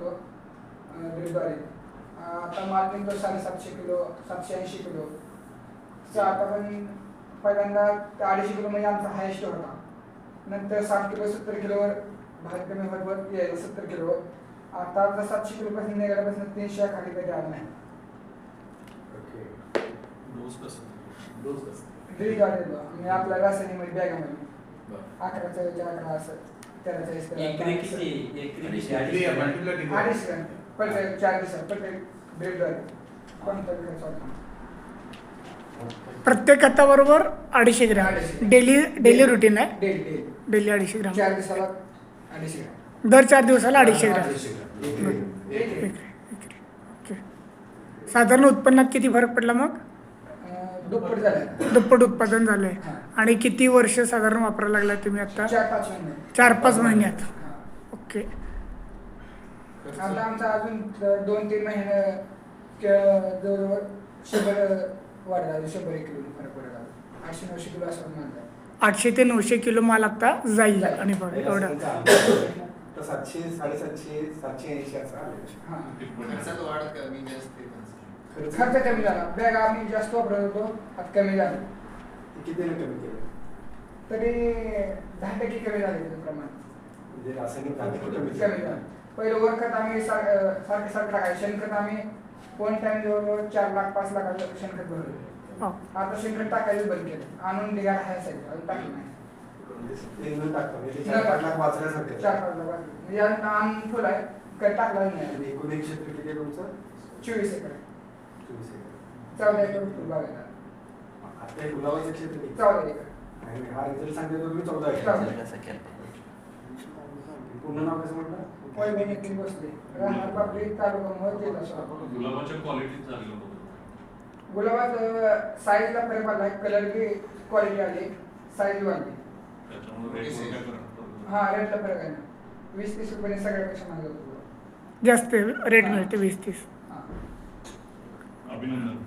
करतो ड्रिपद्वारे आता माल निघतो साडेसातशे किलो सातशे ऐंशी किलो. चा आता पण पहिल्यांदा ते अडीचशे किलो म्हणजे आमचा हायेस्ट होता. नंतर साठ किलो सत्तर किलोवर भात कमी होत यायला सत्तर किलोवर आता आपला सातशे किलोपासून निघाल्यापासून तीनशे खाली कधी आला नाही. ड्रिपद्वारे देतो आणि आपल्या रासायनिक बॅगामध्ये बरं. अकराचा एक अकरा असं. एकरी. किती एकरी किती अडीचशे प्रत्येक चार दिवसात प्रत्येक ड्रिपद्वारे कोणता बी खर्च होता प्रत्येक खताबरोबर अडीचशे ग्रॅम अडीचशे. डेली डेली रुटीन आहे डेली डेली डेली अडीचशे ग्रॅम चार दिवसाला अडीचशे ग्रॅम दर चार दिवसाला अडीचशे ग्रॅम. एक. एक. ओके साधारण उत्पन्नात किती फरक पडला मग दुप्पट झालं दुप्पट उत्पादन झालंय हा. आणि किती वर्ष साधारण वापरायला लागलाय तुम्ही आता चार पाच महिने चार पाच महिन्यात. ओके आता आमचा अजून दोन तीन महिने क- जवळजवळ शंभर वाढला शंभर एक किलो फरक पडला आठशे नऊशे किलो असं मानलं आठशे ते नऊशे किलो माल आता जाईल आणि बघ एवढं. तर सातशे साडेसातशे सातशे ऐंशी असं आलं. हा खर्चात वाढ कमी जास्त आहे. खर्च. खर्च कमी झाला. बॅग आम्ही जास्त वापरत होतो आता कमी झाला. किती कमी केलं? तरी दहा टक्के कमी झाले त्याचं प्रमाण. म्हणजे रासायनिक कमी. झालं. पहिलं वर खत आम्ही सारखे सारखे टाकायचे. शेणखत आम्ही वन टाइम जवळजवळ चार लाख पाच लाखाचं शेणखत भरलं. हो. आता शेणखत टाकायचं बंद केलं. आणून ढिगारा खायसाठी अजून टाकलं नाही. म्हणजे चार आहे. पाच लाख. म्हणजे आणून फुल आहे. काही टाकला नाही. एकूण एक क्षेत्र किती आहे तुमचं? चोवीस एकर. चोवीस एकर. चौदा एकर फुल बागायला आता हे गुलाबाचं क्षेत्र किती? चौदा एकर आणि हा रिझल्ट सांगितलं तुम्ही चौदा. एकर? पूर्ण नाव कसं म्हटलं बसले राहणार पापडी तालुका. गुलाबाच्या गुलाबात साईजला फरक आला कलर बी क्वालिटी आली साईज वाढली त्याच्यामुळे पडतो? हा रेटला फरक आहे ना वीस तीस रुपयाने सगळ्यापेक्षा महाग होतो गुलाब. जास्त रेट मिळते वीस तीस bin